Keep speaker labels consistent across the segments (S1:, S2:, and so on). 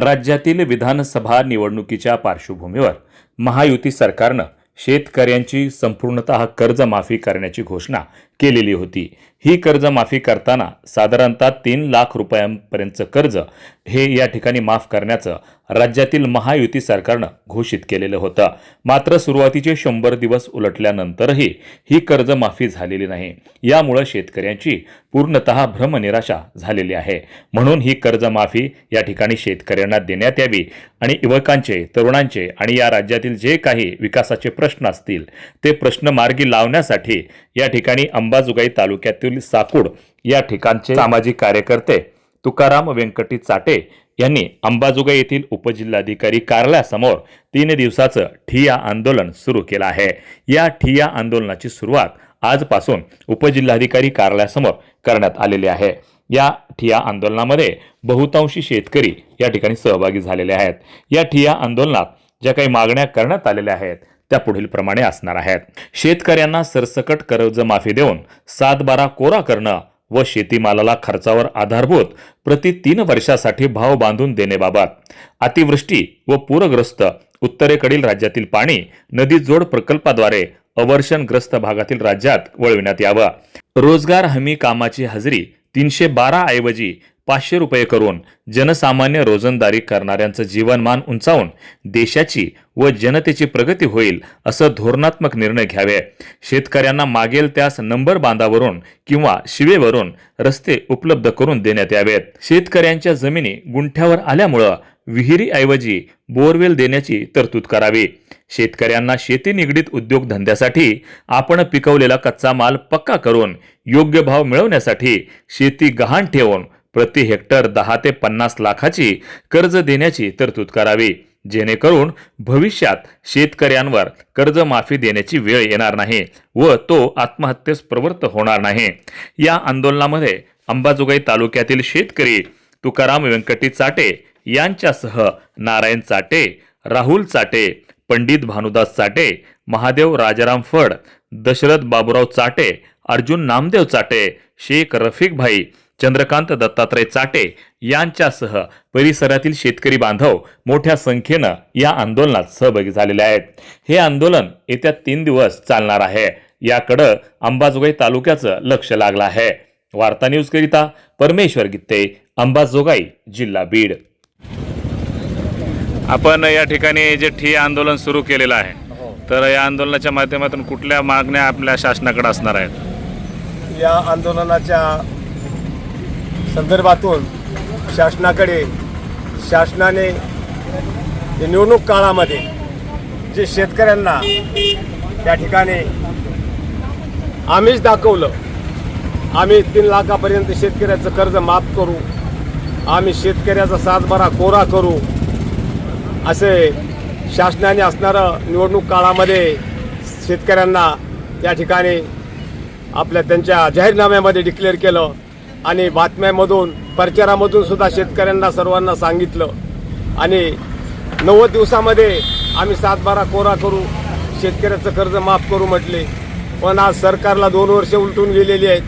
S1: राज्यातील विधानसभा निवडणुकीच्या पार्श्वभूमीवर महायुती सरकारनं शेतकऱ्यांची संपूर्णतः कर्जमाफी करण्याची घोषणा केलेली होती. ही कर्जमाफी करताना साधारणतः तीन लाख रुपयांपर्यंतचं कर्ज हे या ठिकाणी माफ करण्याचं राज्यातील महायुती सरकारनं घोषित केलेलं होतं. मात्र सुरुवातीचे शंभर दिवस उलटल्यानंतरही ही कर्जमाफी झालेली नाही. यामुळं शेतकऱ्यांची पूर्णतः भ्रमनिराशा झालेली आहे. म्हणून ही कर्जमाफी या ठिकाणी शेतकऱ्यांना देण्यात यावी आणि युवकांचे तरुणांचे आणि या राज्यातील जे काही विकासाचे प्रश्न असतील ते प्रश्न मार्गी लावण्यासाठी या ठिकाणी अंबाजोगाई तालुक्यातील साकूड या ठिकाणचे सामाजिक कार्यकर्ते तुकाराम व्यंकटी चाटे यांनी अंबाजोगाई येथील उपजिल्हाधिकारी कार्यालयासमोर तीन दिवसाचं ठिया आंदोलन सुरू केलं आहे. या ठिया आंदोलनाची सुरुवात आजपासून उपजिल्हाधिकारी कार्यालयासमोर करण्यात आलेली आहे. या ठिया आंदोलनामध्ये बहुतांशी शेतकरी या ठिकाणी सहभागी झालेले आहेत. या ठिया आंदोलनात ज्या काही मागण्या करण्यात आलेल्या आहेत त्या पुढील प्रमाणे असणार आहेत. शेतकऱ्यांना सरसकट कर्जमाफी देऊन सात बारा कोरा करणं व शेतीमालाला खर्चावर आधारभूत प्रति तीन वर्षासाठी भाव बांधून देण्याबाबत. अतिवृष्टी व पूरग्रस्त उत्तरेकडील राज्यातील पाणी नदी जोड प्रकल्पाद्वारे अवर्षणग्रस्त भागातील राज्यात वळविण्यात यावं. रोजगार हमी कामाची हजेरी तीनशे बारा ऐवजी पाचशे रुपये करून जनसामान्य रोजंदारी करणाऱ्यांचं जीवनमान उंचावून देशाची व जनतेची प्रगती होईल असं धोरणात्मक निर्णय घ्यावे. शेतकऱ्यांना मागेल त्यास नंबर बांधावरून किंवा शिवेवरून रस्ते उपलब्ध करून देण्यात यावेत. शेतकऱ्यांच्या जमिनी गुंठ्यावर आल्यामुळं विहिरीऐवजी बोरवेल देण्याची तरतूद करावी. शेतकऱ्यांना शेती निगडीत उद्योगधंद्यासाठी आपण पिकवलेला कच्चा माल पक्का करून योग्य भाव मिळवण्यासाठी शेती गहाण ठेवून प्रति हेक्टर दहा ते पन्नास लाखाची कर्ज देण्याची तरतूद करावी. जेणेकरून भविष्यात शेतकऱ्यांवर कर्जमाफी देण्याची वेळ येणार नाही व तो आत्महत्येस प्रवृत्त होणार नाही. या आंदोलनामध्ये अंबाजोगाई तालुक्यातील शेतकरी तुकाराम व्यंकटी चाटे यांच्यासह नारायण चाटे राहुल चाटे पंडित भानुदास चाटे महादेव राजाराम फड दशरथ बाबुराव चाटे अर्जुन नामदेव चाटे शेख रफिक भाई चंद्रकांत दत्तात्रय चाटे यांच्यासह परिसरातील शेतकरी बांधव मोठ्या संख्येनं या आंदोलनात सहभागी झालेले आहेत. हे आंदोलन येत्या तीन दिवस चालणार आहे. याकडं अंबाजोगाई तालुक्याचं लक्ष लागलं आहे. वार्ता न्यूज करिता परमेश्वर गित्ते अंबाजोगाई जिल्हा बीड. आपण या ठिकाणी जे ठिय्या आंदोलन सुरू केलेलं आहे तर या आंदोलनाच्या माध्यमातून कुठल्या मागण्या आपल्या शासनाकडे असणार आहेत?
S2: या आंदोलनाच्या संदर्भातून शासनाकडे शासनाने निवडणूक काळामध्ये जे शेतकऱ्यांना त्या ठिकाणी आम्हीच दाखवलं आम्ही तीन लाखापर्यंत शेतकऱ्याचं कर्ज माफ करू आम्ही शेतकऱ्याचा सातबारा कोरा करू असे शासनाने असणारं निवडणूक काळामध्ये शेतकऱ्यांना त्या ठिकाणी आपल्या त्यांच्या जाहीरनाम्यामध्ये डिक्लेअर केलं. आणि बातम्यामधून प्रचारामधून सुद्धा शेतकऱ्यांना सर्वांना सांगितलं. आणि नव्वद दिवसामध्ये आम्ही सातबारा कोरा करू शेतकऱ्याचं कर्ज माफ करू म्हटले. पण आज सरकारला दोन वर्ष उलटून गेलेली आहेत.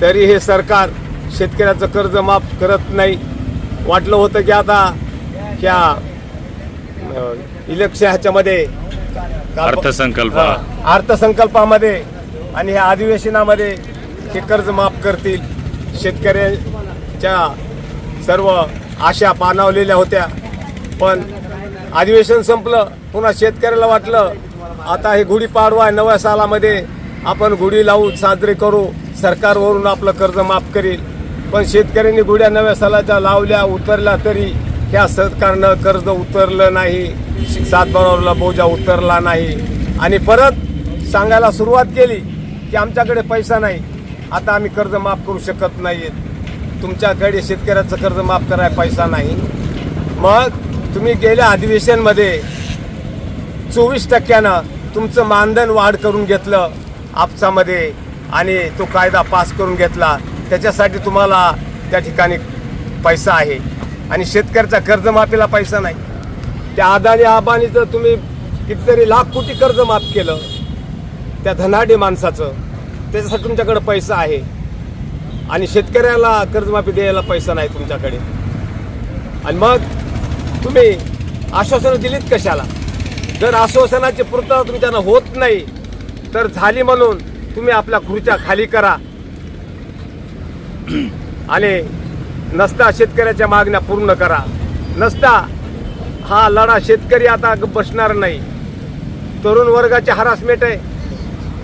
S2: तरी हे सरकार शेतकऱ्याचं कर्ज माफ करत नाही. वाटलं होतं की आता ह्या इलेक्शन ह्याच्यामध्ये
S1: अर्थसंकल्प.
S2: अर्थसंकल्पामध्ये आणि ह्या अधिवेशनामध्ये हे कर्ज माफ करतील. शेतकऱ्यांच्या सर्व आशा पाणावलेल्या होत्या. पण अधिवेशन संपलं पुन्हा शेतकऱ्याला वाटलं आता हे गुढीपाडवा नव्या सालामध्ये आपण गुढी लावून साजरी करू सरकारवरून आपलं कर्ज माफ करील. पण शेतकऱ्यांनी गुढ्या नव्या सालाच्या लावल्या उतरल्या तरी ह्या सरकारनं कर्ज उतरलं नाही सातबारावरला बोजा उतरला नाही. आणि परत सांगायला सुरुवात केली की आमच्याकडे पैसा नाही. आता आम्ही कर्ज माफ करू शकत नाहीत तुमच्याकडे शेतकऱ्याचं कर्ज माफ करायला पैसा नाही. मग तुम्ही गेल्या अधिवेशनमध्ये चोवीस टक्क्यानं तुमचं मानधन वाढ करून घेतलं आपसामध्ये आणि तो कायदा पास करून घेतला. त्याच्यासाठी तुम्हाला त्या ठिकाणी पैसा आहे. आणि शेतकऱ्याचा कर्जमाफीला पैसा नाही. त्या अदानी आबानीचं तुम्ही कितीतरी लाख कोटी कर्ज माफ केलं. त्या धनाढ्य माणसाचं. त्याच्यासाठी तुमच्याकडे पैसा आहे. आणि शेतकऱ्याला कर्जमाफी द्यायला पैसा नाही तुमच्याकडे. आणि मग तुम्ही आश्वासनं दिलीत कशाला? जर आश्वासनाची पूर्तता तुमच्यानं होत नाही तर झाली म्हणून तुम्ही आपल्या खुर्च्या खाली करा. आणि नसता शेतकऱ्याच्या मागण्या पूर्ण करा. नसता हा लढा शेतकरी आता बसणार नाही. तरुण वर्गाचे हरासमेंट आहे.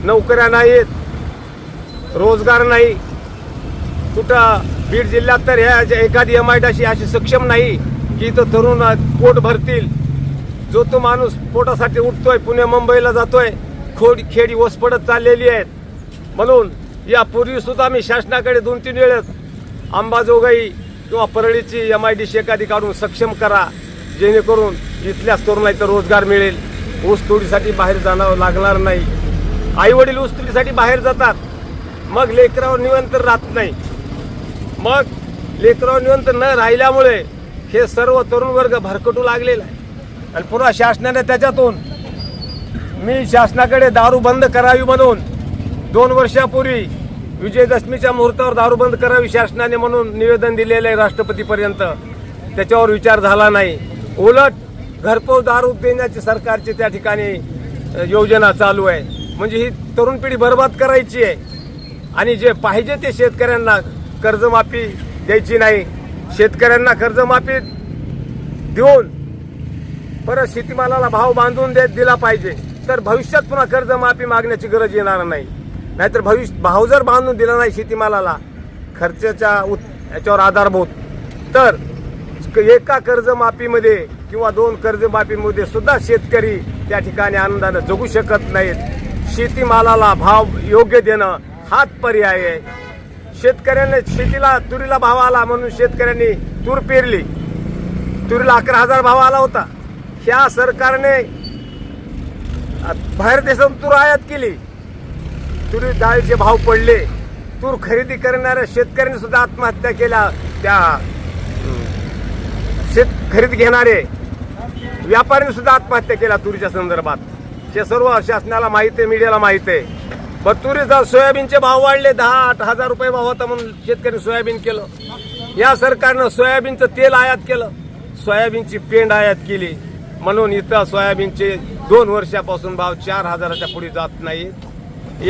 S2: नोकऱ्या नाहीत रोजगार नाही. कुठं बीड जिल्ह्यात तर ह्या एखादी एम आय अशी अशी सक्षम नाही की इथं तरुण पोट भरतील. जो तो माणूस पोटासाठी उठतोय पुणे मुंबईला जातोय खोड खेडी ओस पडत चाललेली आहेत. म्हणून यापूर्वीसुद्धा मी शासनाकडे दोन तीन वेळेस अंबाजोगाई किंवा परळीची एम आय डी सी एखादी काढून सक्षम करा. जेणेकरून इथल्याच तरुणाला इथं रोजगार मिळेल. ऊस तोडीसाठी बाहेर जाणं लागणार नाही. आईवडील ऊस तोडीसाठी बाहेर जातात. मग लेकरावर निवंत राहत नाही. मग लेकरावर निवंत न राहिल्यामुळे हे सर्व तरुण वर्ग भरकटू लागलेला आहे. आणि पुन्हा शासनाने त्याच्यातून मी शासनाकडे दारू बंद करावी म्हणून दोन वर्षापूर्वी विजयदशमीच्या मुहूर्तावर दारू बंद करावी शासनाने म्हणून निवेदन दिलेलं आहे राष्ट्रपतीपर्यंत. त्याच्यावर विचार झाला नाही. उलट घरपोच दारू देण्याची सरकारची त्या ठिकाणी योजना चालू आहे. म्हणजे ही तरुण पिढी बर्बाद करायची आहे. आणि जे पाहिजे ते शेतकऱ्यांना कर्जमाफी द्यायची नाही. शेतकऱ्यांना कर्जमाफी देऊन परत शेतीमालाला भाव बांधून देत दिला पाहिजे. तर भविष्यात पुन्हा कर्जमाफी मागण्याची गरज येणार नाही. नाहीतर भविष्य भाव जर बांधून दिला नाही शेतीमालाला खर्चाच्या उत- याच्यावर आधारभूत तर एका कर्जमाफीमध्ये किंवा दोन कर्जमाफीमध्ये सुद्धा शेतकरी त्या ठिकाणी आनंदानं जगू शकत नाहीत. शेतीमालाला भाव योग्य देणं हाच पर्याय आहे. शेतकऱ्याने शेतीला तुरीला भाव आला म्हणून शेतकऱ्यांनी तूर पेरली. तुरीला अकरा हजार भाव आला होता. ह्या सरकारने बाहेर देशातून तूर आयात केली. तुरी डाळीचे भाव पडले. तूर खरेदी करणाऱ्या शेतकऱ्यांनी सुद्धा आत्महत्या केल्या. त्या शेत खरेदी घेणारे व्यापाऱ्यांनी सुद्धा आत्महत्या केल्या तुरीच्या संदर्भात. हे सर्व शासनाला माहिती आहे मीडियाला माहिती आहे. मग तुरीचा सोयाबीनचे भाव वाढले दहा आठ हजार रुपये भाव होता म्हणून शेतकरी सोयाबीन केलं. या सरकारनं सोयाबीनचं तेल आयात केलं. सोयाबीनची पेंड आयात केली. म्हणून इथं सोयाबीनचे दोन वर्षापासून भाव चार हजाराच्या पुढे जात नाही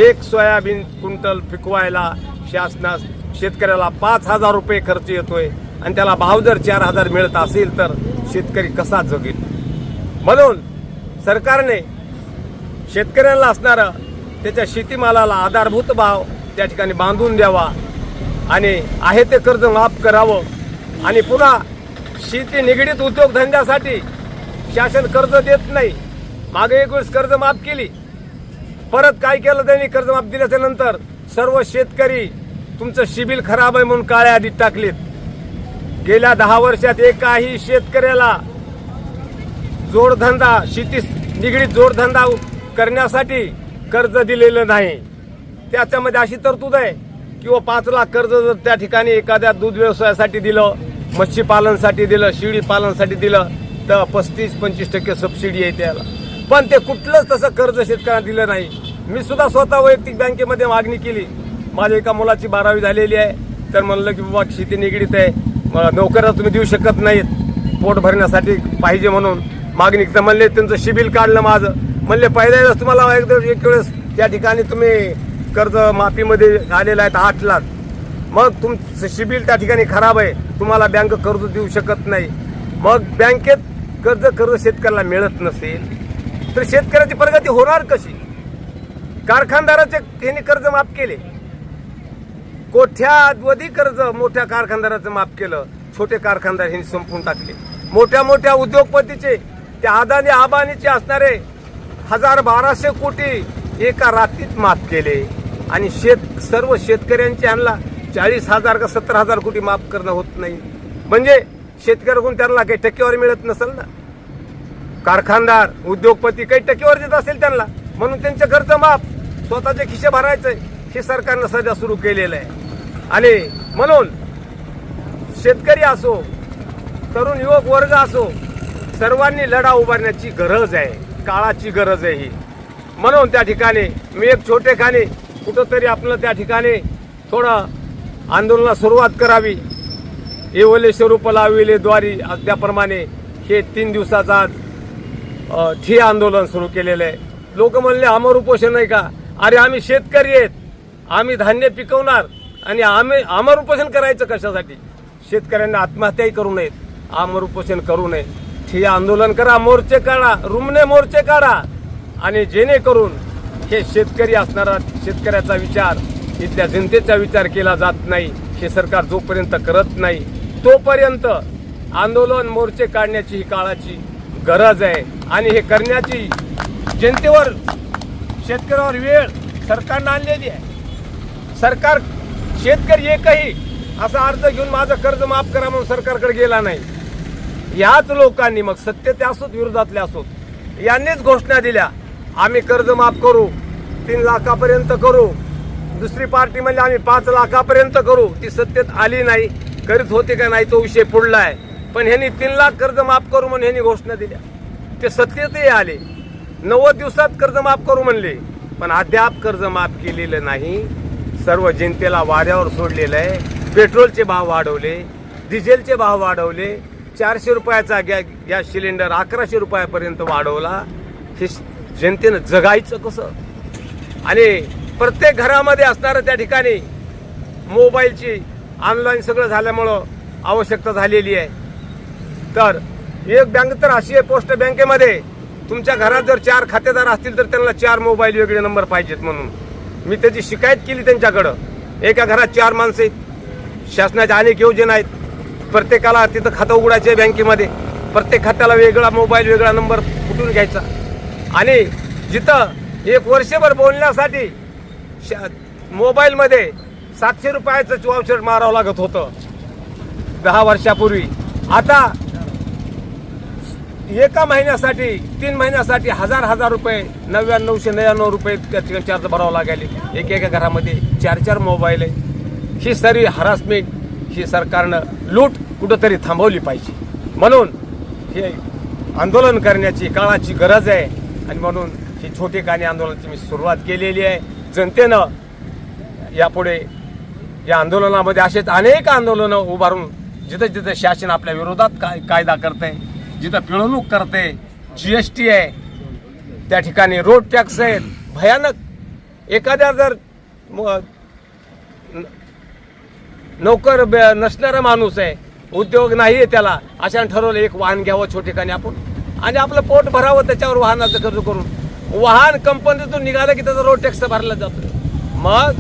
S2: एक सोयाबीन क्विंटल पिकवायला शासनास शेतकऱ्याला पाच हजार रुपये खर्च येतोय आणि त्याला भाव जर चार हजार मिळत असेल तर शेतकरी कसा जगेल? म्हणून सरकारने शेतकऱ्यांना असणारं त्याच्या शेतीमालाला आधारभूत भाव त्या ठिकाणी बांधून द्यावा. आणि आहे ते कर्ज माफ करावं. आणि पुन्हा शेती निगडीत उद्योगधंद्यासाठी शासन कर्ज देत नाही. मागे एक वेळेस कर्ज माफ केली. परत काय केलं त्यांनी कर्जमाफ दिल्याच्या नंतर सर्व शेतकरी तुमचं शिबिल खराब आहे म्हणून काळ्या यादीत टाकलेत. गेल्या दहा वर्षात एकाही शेतकऱ्याला जोडधंदा शेती निगडीत जोडधंदा करण्यासाठी कर्ज दिलेलं नाही. त्याच्यामध्ये अशी तरतूद आहे किंवा पाच लाख कर्ज जर त्या ठिकाणी एखाद्या दूध व्यवसायासाठी दिलं मच्छीपालनसाठी दिलं शिडी पालनसाठी दिलं तर पस्तीस पंचवीस टक्के सबसिडी आहे त्याला. पण ते कुठलंच तसं कर्ज शेतकऱ्यांना दिलं नाही. मी सुद्धा स्वतः वैयक्तिक बँकेमध्ये मागणी केली. माझ्या एका मुलाची बारावी झालेली आहे. तर म्हणलं की बाबा शेती निगडीत आहे. नोकऱ्या तुम्ही देऊ शकत नाहीत. पोट भरण्यासाठी पाहिजे म्हणून मागणी तर म्हणले त्यांचं शिबिल काढलं माझं. म्हणले पहिल्या तुम्हाला एकदम एक वेळेस त्या ठिकाणी तुम्ही कर्ज माफीमध्ये आलेला आहेत आठ लाख. मग तुमचं शिबिल त्या ठिकाणी खराब आहे तुम्हाला बँक कर्ज देऊ शकत नाही. मग बँकेत कर्ज कर्ज शेतकऱ्याला मिळत नसेल तर शेतकऱ्याची प्रगती होणार कशी? कारखानदाराचे त्यांनी कर्ज माफ केले. कोठ्यावधी कर्ज मोठ्या कारखानदाराचं माफ केलं छोटे कारखानदार यांनी संपून टाकले. मोठ्या मोठ्या उद्योगपतीचे त्या आदानी आबानीचे असणारे हजार बाराशे कोटी एका रात्रीत माफ केले. आणि शेत सर्व शेतकऱ्यांचे आणला चाळीस हजार का सत्तर हजार कोटी माफ करणं होत नाही. म्हणजे शेतकऱ्याकडून त्यांना काही टक्केवारी मिळत नसेल ना? कारखानदार उद्योगपती काही टक्केवर देत असेल त्यांना. म्हणून त्यांचं घरचं माफ स्वतःचे खिशे भरायचे हे सरकारनं सध्या सुरू केलेलं आहे. आणि म्हणून शेतकरी असो तरुण युवक वर्ग असो सर्वांनी लढा उभारण्याची गरज आहे. काळाची गरज आहे ही. म्हणून त्या ठिकाणी मी एक छोटेखानी कुठंतरी आपलं त्या ठिकाणी थोडं आंदोलनाला सुरुवात करावी. येवले स्वरूप लाविले द्वारी त्याप्रमाणे हे तीन दिवसाचा आज अ, आंदोलन सुरू केलेलं आहे. लोक म्हणले अमर उपोषण आहे का? अरे आम्ही शेतकरी आहेत. आम्ही धान्य पिकवणार आणि आम्ही अमर उपोषण करायचं कशासाठी? शेतकऱ्यांना आत्महत्याही करू नयेत. आमर उपोषण करू नये. ठिय्या आंदोलन करा मोर्चे काढा रुमने मोर्चे काढा. आणि जेणेकरून हे शेतकरी असणारा शेतकऱ्याचा विचार इथल्या जनतेचा विचार केला जात नाही हे सरकार जोपर्यंत करत नाही तोपर्यंत आंदोलन मोर्चे काढण्याची ही काळाची गरज आहे. आणि हे करण्याची जनतेवर शेतकऱ्यावर वेळ सरकारनं आणलेली आहे. सरकार शेतकरी एकही असा अर्ज घेऊन माझं कर्ज माफ करा म्हणून सरकारकडे गेला नाही. याच लोकांनी मग सत्यते असोत विरोधातले असोत यांनीच घोषणा दिल्या. आम्ही कर्ज माफ करू तीन लाखापर्यंत करू. दुसरी पार्टी म्हणजे आम्ही पाच लाखापर्यंत करू. ती सत्तेत आली नाही. करीत होते का नाही तो विषय पुढला आहे पण ह्यांनी तीन लाख कर्ज माफ करू म्हणून ह्यांनी घोषणा दिल्या. ते सत्तेतही आले. नव्वद दिवसात कर्ज माफ करू म्हणले. पण अद्याप कर्ज माफ केलेलं नाही. सर्व जनतेला वाऱ्यावर सोडलेलं आहे. पेट्रोलचे भाव वाढवले. डिझेलचे भाव वाढवले. चारशे रुपयाचा गॅ गॅस सिलेंडर अकराशे रुपयापर्यंत वाढवला. हे जनतेनं जगायचं कसं? आणि प्रत्येक घरामध्ये असणारं त्या ठिकाणी मोबाईलची ऑनलाईन सगळं झाल्यामुळं आवश्यकता झालेली आहे. तर एक बँक तर अशी आहे पोस्ट बँकेमध्ये तुमच्या घरात जर चार खातेदार असतील तर त्यांना चार मोबाईल वेगळे नंबर पाहिजेत म्हणून. मी त्याची शिकायत केली त्यांच्याकडं. एका घरात चार माणसं आहेत. शासनाच्या अनेक योजना आहेत. प्रत्येकाला तिथं खातं उघडायचं आहे बँकेमध्ये. प्रत्येक खात्याला वेगळा मोबाईल वेगळा नंबर कुठून घ्यायचा? आणि जिथं एक वर्षभर बोलण्यासाठी श मोबाईलमध्ये सातशे रुपयाचं वाउचर मारावं लागत होतं. दहा वर्षापूर्वी. आता एका महिन्यासाठी तीन महिन्यासाठी हजार हजार रुपये नव्याण्णवशे नव्याण्णव रुपये त्या ठिकाणी चार्ज भरावं लागेल. एक एका घरामध्ये चार चार मोबाईल आहे. ही सारी हरासमेंट ही सरकारनं लूट कुठंतरी थांबवली पाहिजे. म्हणून हे आंदोलन करण्याची काळाची गरज आहे आणि म्हणून ही छोटे काने आंदोलनाची मी सुरुवात केलेली आहे. जनतेनं यापुढे या आंदोलनामध्ये असेच अनेक आंदोलनं उभारून जिथं जिथं शासन आपल्या विरोधात काय कायदा करते जिथं पिळवणूक करते जी एश टी आहे त्या ठिकाणी रोड टॅक्स आहेत. भयानक. एखाद्या जर नोकर ब- नसणारा माणूस आहे. उद्योग नाही आहे त्याला. अशा ठरवलं एक वाहन घ्यावं छोटेखानी आपण. आणि आपलं पोट भरावं त्याच्यावर वाहनाचं खर्च करून. वाहन कंपनीतून निघालं की त्याचा रोड टॅक्स भरला जातो. मग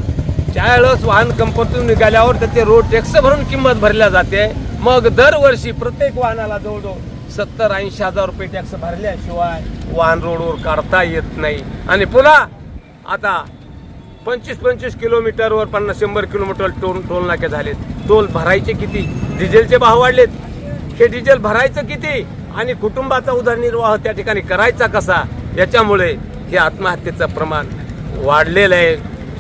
S2: त्यावेळेस वाहन कंपनीतून निघाल्यावर त्याचे रोड टॅक्स भरून किंमत भरल्या जाते. मग दरवर्षी प्रत्येक वाहनाला जवळजवळ सत्तर ऐंशी हजार रुपये टॅक्स भरल्याशिवाय वाहन रोडवर काढता येत नाही. आणि पुन्हा आता पंचवीस पंचवीस किलोमीटरवर पन्नास शंभर किलोमीटर टोल टोल नाके झालेत. टोल भरायचे किती? डिझेलचे भाव वाढलेत. हे डिझेल भरायचं किती? आणि कुटुंबाचा उदरनिर्वाह त्या ठिकाणी करायचा कसा? याच्यामुळे हे आत्महत्येचं प्रमाण वाढलेलं आहे.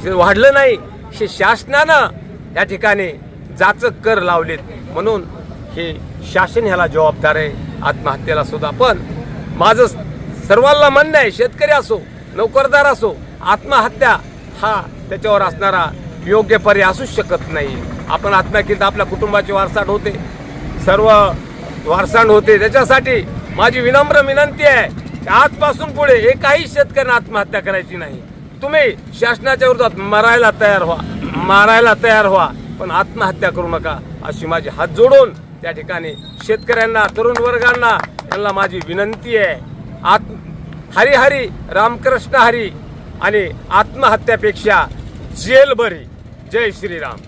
S2: हे वाढलं नाही हे शासनानं या ठिकाणी जाचक कर लावलेत. म्हणून हे शासन ह्याला जबाबदार आहे. आत्महत्येला सुद्धा. पण माझं सर्वांना म्हणणं आहे शेतकरी असो नोकरदार असो आत्महत्या हा त्याच्यावर असणारा योग्य पर्याय असूच शकत नाही. आपण आत्म्या केली तर आपल्या कुटुंबाची वारसाठ होते. सर्व वारसांड होते. त्याच्यासाठी माझी विनम्र विनंती आहे की आजपासून पुढे एकाही शेतकऱ्यांना आत्महत्या करायची नाही. तुम्ही शासनाच्या विरोधात मरायला तयार व्हा. मारायला तयार व्हा. पण आत्महत्या करू नका अशी माझी हात जोडून त्या ठिकाणी शेतकऱ्यांना तरुण वर्गांना यांना माझी विनंती आहे. आत्म हरी हरी रामकृष्ण हरी. आणि आत्महत्यापेक्षा जेल बरी जय श्रीराम.